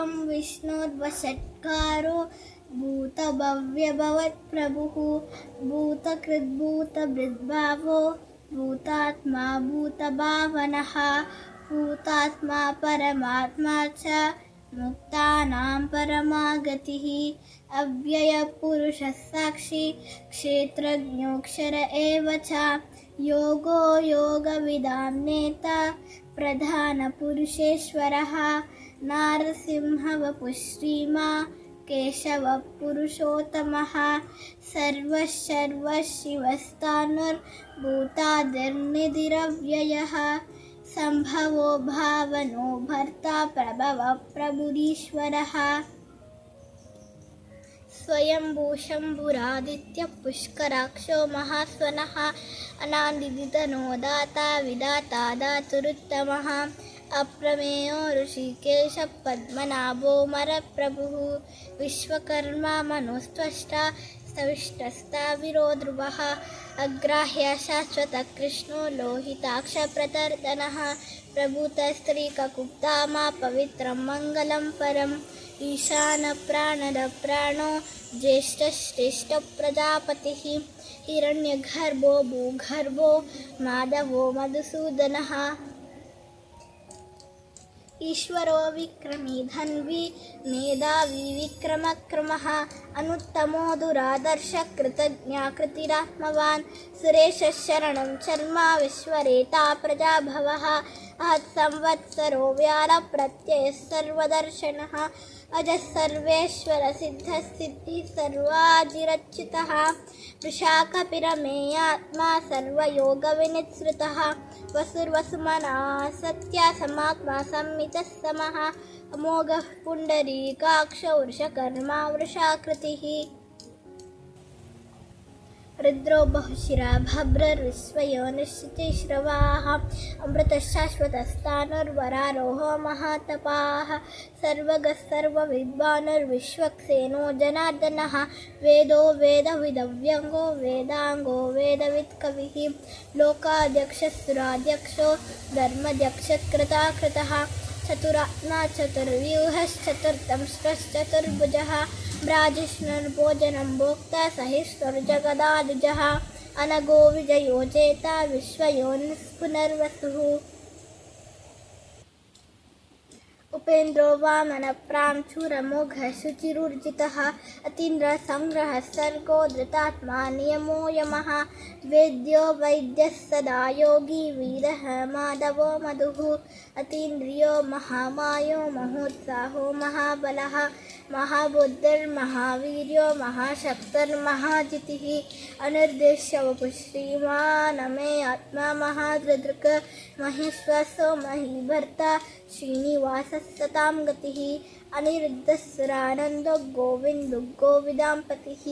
त्वं विष्णोर्वषट्कारो भूतभव्यभवत्प्रभुः भूतकृद्भूतभृद्भावो भूतात्मा भूतभावनः। भूतात्मा परमात्मा च मुक्तानां परमागतिः। अव्ययपुरुषः साक्षी, क्षेत्रज्ञोऽक्षर एव च। योगो योगविदां नेता, प्रधानपुरुषेश्वरः। नारसिंहवपुः श्रीमा केशवः पुरुषोत्तमः सर्वशर्वशिवस्तानुर्भूतादिर्निधिरव्ययः। सम्भवो भावनो भर्ता प्रभवः प्रभुरीश्वरः स्वयम्भूशम्भुरादित्यः पुष्कराक्षो महास्वनः। अनादितनो दाता विदाता दातुरुत्तमः। अप्रमेयो ऋषिकेशः पद्मनाभो मरप्रभुः विश्वकर्मा मनोस्त्वष्टा सविष्टस्ताविरो ध्रुवः अग्राह्य शाश्वतकृष्णो लोहिताक्षप्रतर्दनः प्रभूतस्त्रीककुप्तामा पवित्रं मङ्गलं परम्। ईशानप्राणदप्राणो ज्येष्ठश्रेष्ठप्रजापतिः हिरण्यगर्भो भूगर्भो माधवो मधुसूदनः। ईश्वरो विक्रमी धन्वी मेधावी विक्रमक्रमः अनुत्तमो दुरादर्शकृतज्ञाकृतिरात्मवान् सुरेशः शरणं शर्मा विश्वरेता प्रजाभवः। संवत्सरो व्यालप्रत्ययः सर्वदर्शनः। अजः सर्वेश्वरसिद्धसिद्धिः सर्वाजिरच्युतः वृषाकपिरमेयात्मा सर्वयोगविनिःसृतः। वसुर्वसुमना सत्या समात्मा संमितः समः। अमोघः पुण्डरीकाक्ष वृषकर्मा वृषाकृतिः। रुद्रो बहुशिरा भभ्रर्विश्वयो निश्चितिश्रवाः अमृतशाश्वतस्तानुर्वरारोहो महातपाः सर्वगः सर्वविद्वानुर्विश्वक्सेनो जनार्दनः, वेदो वेदविदव्यङ्गो वेदाङ्गो वेदवित्कविः लोकाध्यक्षः धर्मध्यक्षकृताकृतः चतुरात्मा चतुर्व्यूहश्चतुर्दंष्ट्रश्चतुर्भुजः ब्राजिष्णुर्भोजनं भोक्ता सहिष्णुर्जगदादिजः अनगो विजयो चेता विश्वयोनिः उपेन्द्रो वामनप्रांशुरमोघः शुचिरुर्जितः अतीन्द्रसङ्ग्रहः सर्गो धृतात्मा नियमो यमः। वेद्यो वैद्यः सदा योगी वीरः माधवो मधुः। अतीन्द्रियो महामायो महोत्साहो महाबलः। महाबुद्धिर्महावीर्यो महाशक्तिर्महाजितिः। अनिर्देश्य श्रीमानमे आत्मा महादृदृक् महेश्वसो महीभर्ता। श्रीनिवासः सतां गति गोविंद गोविदां पतिः